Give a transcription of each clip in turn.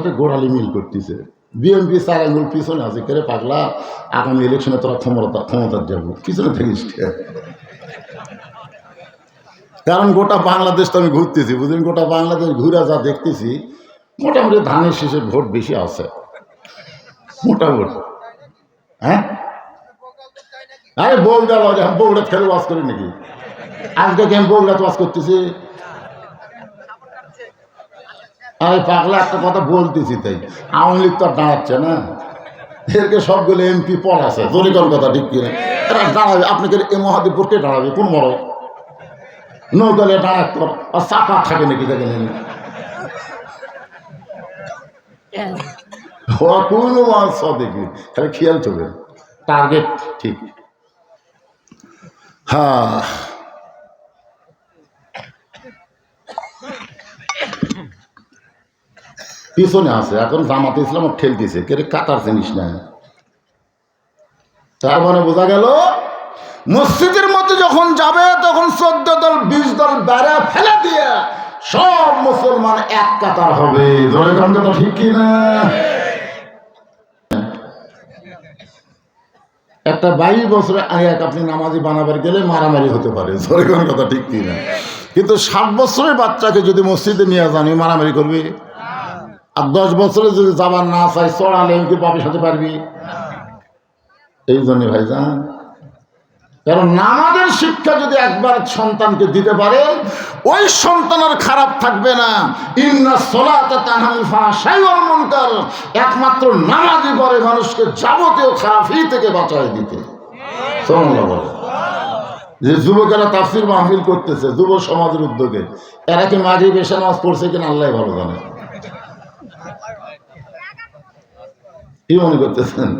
সাথে গোড়ালি মিল করতেছে। বিএনপি চার আঙুল পিছনে আছে, কেরে পাগলা? আগামী ইলেকশনে তোরা ক্ষমতা ক্ষমতার যাব। পিছনে থাকিস কারণ গোটা বাংলাদেশ তো আমি ঘুরতেছি, বুঝলেন? গোটা বাংলাদেশ ঘুরে যা দেখতেছি, মোটামুটি ধানের শেষে ভোট বেশি আছে। মোটামুটি। হ্যাঁ? আরে বাজে বউটা খেলে বাস করি নাকি? আজকে আমি বউটা বাস করতেছি? আরে পাগলা একটা কথা বলতেছি তাই। আওয়ামী লীগ তো আর দাঁড়াচ্ছে না। এরকে সবগুলো এমপি পল আছে জরিকর কথা ঠিক কিনা? এরা দাঁড়াবে আপনাকে এ মহাদেবপুর কে দাঁড়াবে? কোন মরক নৌকালে দাঁড়াক তোর আর চাপা থাকে নাকি দেখে নেন। কোনো? মাছ দেখি খালি খেয়াল চলবে টার্গেট ঠিক। হ্যাঁ। পিছনে আছে, এখন জামাতে ইসলাম ঠেলতেছে, কে রে কাতার জিনিস না তার মানে বোঝা গেল, মসজিদের মধ্যে যখন যাবে, তখন চোদ্দ দল, বিশ দল বেড়া ফেলে দিয়ে সব মুসলমান এক কাতার হবে। কারণ কথা ঠিক একটা বাইশ বছরের আগে এক আপনি নামাজি বানাবার গেলে মারামারি হতে পারে কোন কথা ঠিক কি না? কিন্তু ষাট বছরের বাচ্চাকে যদি মসজিদে নিয়ে যান মারামারি করবি? আর দশ বছরে যদি যাবার না চাই, চড়ালে কি বাপের সাথে পারবি। এই জন্য ভাইজান, কারণ নামাজের শিক্ষা যদি একবার সন্তানকে দিতে পারে, ওই সন্তানের খারাপ থাকবে না। একমাত্র নামাজই পরে মানুষকে যাবতীয় খারাপই থেকে বাঁচায় দিতে। যে যুবকেরা তাফসির মাহফিল করতেছে, যুব সমাজের উদ্যোগে, এরা কি মাঝে বেশা নামাজ পড়ছে কিনা আল্লাহ ভালো জানে। কি মনে করতেছেন।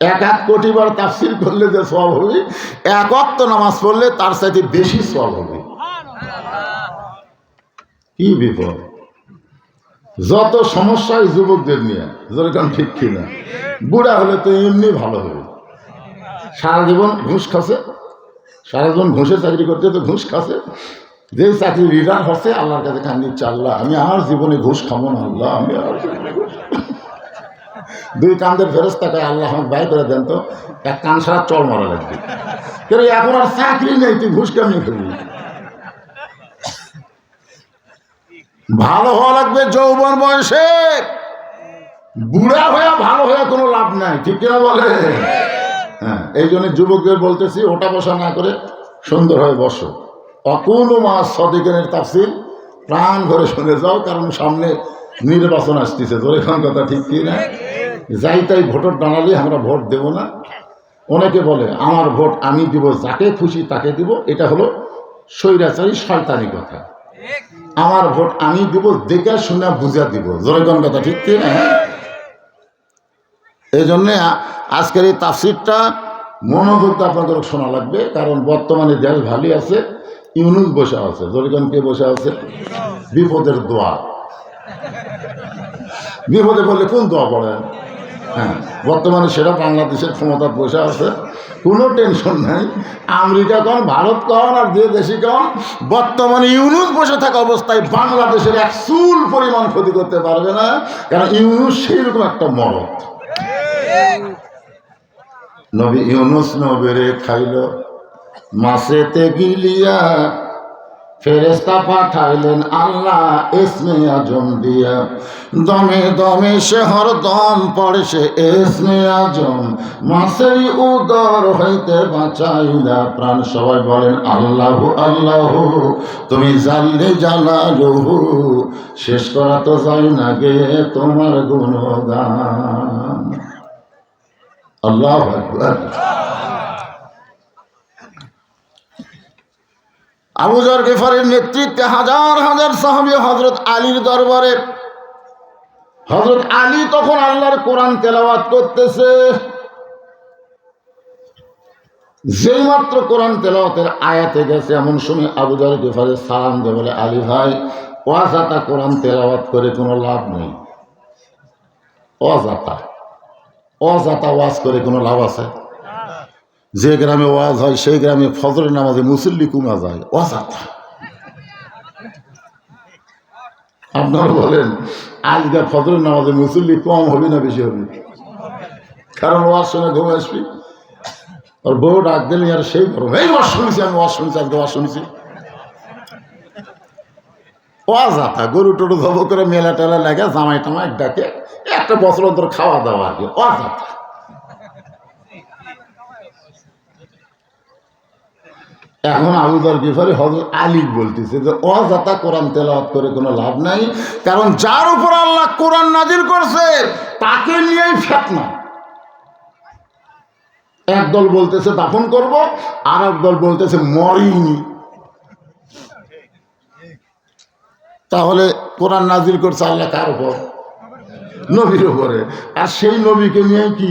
এক এক কোটি বার তাফসির করলে যে সব হবে, এক অক্ত নামাজ পড়লে তার সাথে বেশি সব হবে। কি বিপদ? যত সমস্যা যুবকদের নিয়ে যেরকম ঠিক কিনা? বুড়া হলে তো এমনি ভালো হবে। সারা জীবন ঘুষ খাসে সারা জীবন ঘুষের চাকরি করতে তো ঘুষ খাসে যে চাকরি রিটার্ন হচ্ছে, আল্লাহর কাছে কান্দি, চাল্লা, আমি আর জীবনে ঘুষ খাব না, আল্লাহ, আমি আর ঘুষ। দুই কান্দের ফেরত তাকায় আল্লাহ আমাকে বাই করে দেন তো, এক কান সারা চল মারা লাগবে। কিন্তু এখন আর চাকরি নেই, তুই ঘুষ কেমনি ফেলবি ভালো হওয়া লাগবে যৌবন বয়সে। বুড়া হয়ে ভালো হয়ে কোনো লাভ নাই, ঠিক কিনা বলে? হ্যাঁ এই জন্য যুবকদের বলতেছি, ওটা বসা না করে সুন্দর হয়ে বসো। অকুল মাস সদিকের তাফসিল প্রাণ ভরে শুনে যাও, কারণ সামনে নির্বাচন আসতেছে। তোর এখন কথা ঠিক কি না যাই তাই ভোটার দাঁড়ালে আমরা ভোট দেব না। অনেকে বলে, আমার ভোট আমি দিব, যাকে খুশি তাকে দিব। এটা হলো স্বৈরাচারী শয়তানি কথা। আমার ভোট আমি দিব, দেখে শুনে বুঝা দিব। জোরে কথা, ঠিক কি না এই জন্যে আজকের এই তাফসিরটা মনোযোগ আপনাদের শোনা লাগবে, কারণ বর্তমানে দেশ ভালোই আছে, ইউনুস বসে আছে। জরিগন কে বসে আছে? বিপদের দোয়া। বিপদে বললে কোন দোয়া পড়েন? হ্যাঁ বর্তমানে সেটা বাংলাদেশের ক্ষমতা বসে আছে, কোনো টেনশন নাই। আমেরিকা কন, ভারত কন, আর যে দেশি কন, বর্তমানে ইউনুস বসে থাকা অবস্থায় বাংলাদেশের এক চুল পরিমাণ ক্ষতি করতে পারবে না কারণ ইউনুস সেইরকম একটা মরদ। নবী ইউনুস নবেরে খাইল মাসেতে গিলিয়া ফেরেস্তা পাঠাইলেন আল্লাহ এসমে আজম দিয়া। দমে দমে সে হর দম পড়ে সে এসমে আজম। মাসেরই উদর হইতে বাঁচাইলা প্রাণ। সবাই বলেন, আল্লাহ আল্লাহ, তুমি জানলে জানা রহু শেষ করা তো যাই না গে তোমার গুণগান। আল্লাহ আকবার। আবুজার গেফারের নেতৃত্বে হাজার হাজার সাহাবি হজরত আলীর দরবারে। হজরত আলী তখন আল্লাহর কোরআন তেলাওয়াত করতেছে। যেই মাত্র কোরআন তেলাওয়াতের আয়াতে গেছে, এমন সময় আবুজার গেফারের সালাম দে বলে, আলী ভাই অজাতা কোরআন তেলাওয়াত করে কোনো লাভ নেই। অজাতা অজাতা ওয়াজ করে কোনো লাভ আছে? যে গ্রামে ওয়াজ হয়, সেই গ্রামে ফজরের নামাজে মুসল্লি কুমা যায়। অজাতা আপনারা বলেন, আজকে ফজরের নামাজে মুসল্লি কম হবে না বেশি হবে? কারণ ওয়ার শুনে ঘুম আসবি। আর বউ ডাক দিলেন আর সেই গরম এই ওয়াজ শুনেছি আমি, ওয়াজ শুনছি, আজকে ওয়াজ শুনছি। ওয়াজ আতা, গরু টরু ধব করে মেলা টেলা লাগে জামাই টামাই ডাকে, একটা বছর অন্তর খাওয়া দাওয়া আর কি ওয়াজ আতা। এখন আবুদার গিফারি হজরত আলী বলতেছে যে অজাতা কোরআন তেলাওয়াত করে কোনো লাভ নাই, কারণ যার উপর আল্লাহ কোরআন নাজির করছে, তাকে নিয়েই ফেতনা। একদল বলতেছে, দাফন করব। আর দল বলতেছে, মরিনি। তাহলে কোরআন নাজির করছে আল্লাহ কার উপর? নবীর উপরে। আর সেই নবীকে নিয়ে কি?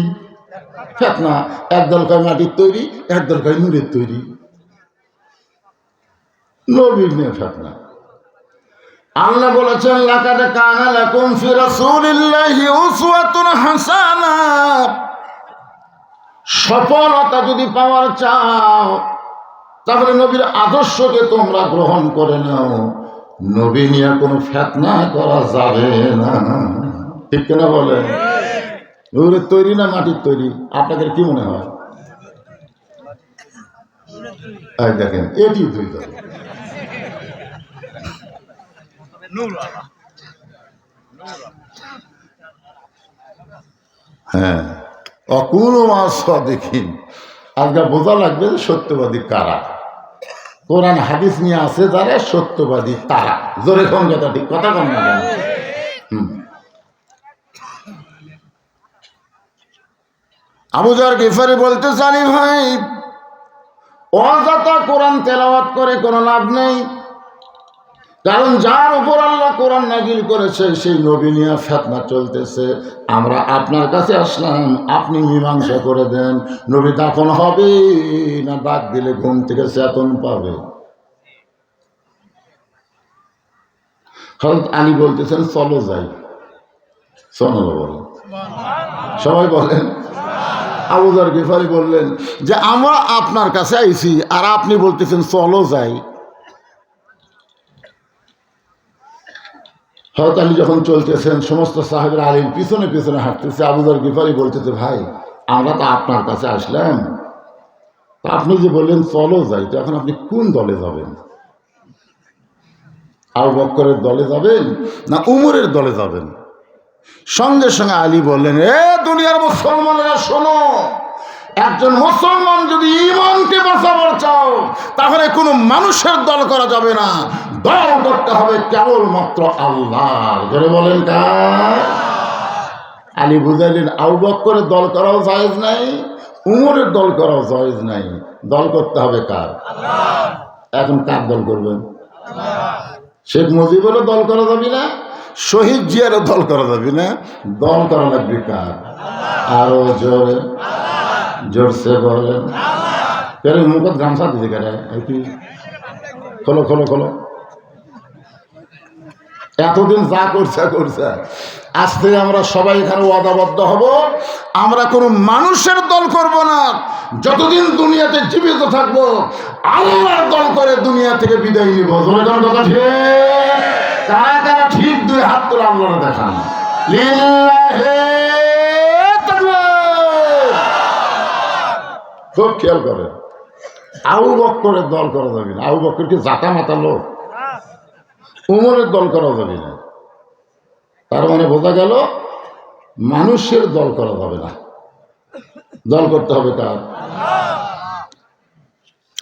ফেতনা। একদল কয় মাটির তৈরি একদল কয় নুরের তৈরি। নবীর ফেতনা আল্লাহ বলেছেন, লাকাদ কানা লাকুম ফি রাসূলিল্লাহি উসওয়াতুন হাসানা। সফলতা যদি পাওয়ার চাও, তাহলে নবীর আদর্শকে তোমরা গ্রহণ করে নাও। নবী নিয়ে কোনো ফেতনা করা যাবে না। ঠিক কিনা বলে? ওরে তৈরি না মাটির তৈরি? আপনাদের কি মনে হয়? দেখেন, এটি দুই দল হ্যাঁ। অকুল মাস দেখিন আজকে বোঝা লাগবে যে সত্যবাদী কারা? কোরআন হাদিস নিয়ে আছে যারা সত্যবাদী তারা। জোরে কম কথা, ঠিক কথা কম না কেন? আবুজার গিফারি বলতে চালি ভাই, অযথা কোরআন তেলাওয়াত করে কোনো লাভ নেই। কারণ যার উপর আল্লাহ কোরআন নাজিল করেছে, সেই নবী নিয়ে ফেতনা চলতেছে। আমরা আপনার কাছে আসলাম, আপনি মীমাংসা করে দেন। নবী দাফন হবে না ডাক দিলে ঘুম থেকে চেতন পাবে? হজরত আলী বলতেছেন, চলো যাই। চলো বল সবাই বলেন। আবুদার গিফারি বললেন যে, আমরা আপনার কাছে আইছি আর আপনি বলতেছেন, চলো যাই। হরত আলী যখন চলতেছেন, সমস্ত সাহেবের আলীর পিছনে পিছনে হাঁটতেছে। আবুদার গিফারি বলতেছে, ভাই, আমরা তো আপনার কাছে আসলাম। তা আপনি যে বললেন, চলো যাই। তো এখন আপনি কোন দলে যাবেন? আবু বক্করের দলে যাবেন না উমরের দলে যাবেন? সঙ্গে সঙ্গে আলী বললেন, এ দুনিয়ার মুসলমানেরা, শোনো। একজন মুসলমান যদি ইমানকে বাঁচাবার চাও, তাহলে কোনো মানুষের দল করা যাবে না। দল করতে হবে কেবলমাত্র আল্লাহ ধরে বলেন কার আলী বুঝাইলেন আউ করে দল করাও জায়েজ নাই, উমরের দল করাও জায়েজ নাই। দল করতে হবে কার? এখন কার দল করবেন? শেখ মুজিবেরও দল করা যাবে না, শহীদ জিয়ারও দল করা যাবে না। দল করা লাগবে কার? আরও জোরে, জোরসে বলেন। কেন মুখত গামছা দিতে কি? খোলো খোলো খোলো। এতদিন যা করছে করছে। আজ থেকে আমরা সবাই এখানে ওয়াদাবদ্ধ হব। আমরা কোনো মানুষের দল করব না। যতদিন দুনিয়াতে জীবিত থাকব, আল্লাহর দল করে দুনিয়া থেকে বিদায় নিব। ঠিক? ঠিক? দুই হাত তুলে আল্লাহর দেখান। খুব খেয়াল করে আউ বক্করের দল করা যাবে না। আউ বক্কর কি জাতা মাতা লোক? উমরের দল করা যাবে না। তার মানে বোঝা গেল, মানুষের দল করা যাবে না। দল করতে হবে কার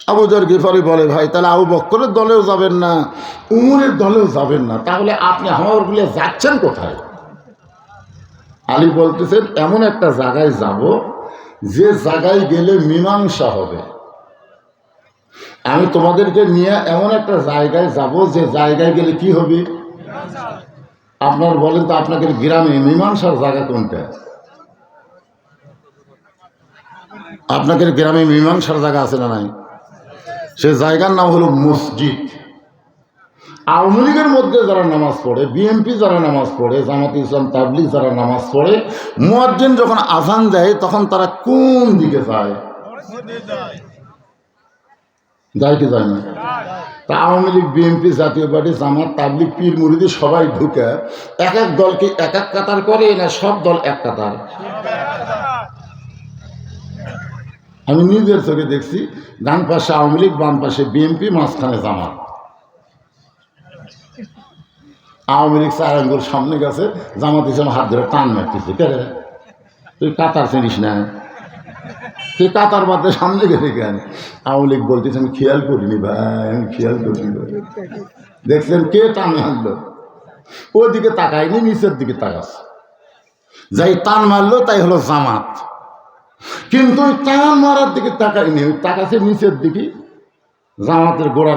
আবুজার গিফারি বলে, ভাই, তাহলে আবু বক্করের দলেও যাবেন না, উমরের দলেও যাবেন না। তাহলে আপনি আমার বলে যাচ্ছেন কোথায়? আলী বলতেছেন, এমন একটা জায়গায় যাব, যে জায়গায় গেলে মীমাংসা হবে। আমি তোমাদেরকে নিয়ে এমন একটা জায়গায় যাব যে জায়গায় গেলে কি হবে? আপনার বলেন তো আপনাকে গ্রামে মীমাংসার জায়গা কোনটা? আপনাদের গ্রামে মীমাংসার জায়গা আছে না নাই? সে জায়গার নাম হলো মসজিদ। আওয়ামী লীগের মধ্যে যারা নামাজ পড়ে বিএনপি যারা নামাজ পড়ে, জামাত ইসলাম, তাবলিগ যারা নামাজ পড়ে, মুয়াজ্জিন যখন আজান দেয় তখন তারা কোন দিকে যায়? যায় কি যায় না। তা আওয়ামী লীগ বিএনপি জাতীয় পার্টি, জামাত, তাবলিগ, পীর, মুরিদি সবাই ঢুকে এক এক দলকে এক এক কাতার করে না, সব দল এক কাতার। আমি নিজের চোখে দেখছি, ডান পাশে আওয়ামী লীগ, বাম পাশে বিএনপি মাঝখানে জামাত। আওয়ামী লীগ চার সামনে গেছে, জামাত হিসেবে হাত ধরে টান মারতেছে, কে? তুই কাতার চিনিস না? তুই কাতার পাতে সামনে গেলে কেন? আওয়ামী লীগ বলতেছে, আমি খেয়াল করিনি ভাই, আমি খেয়াল করিনি। দেখছেন কে টান মারলো ওদিকে তাকায়নি, নিচের দিকে তাকাচ্ছে। যাই টান মারলো, তাই হলো জামাত। কিন্তু ওই টান মারার দিকে তাকায়নি, ওই তাকাছে নিচের দিকে। জামাতের গোড়ার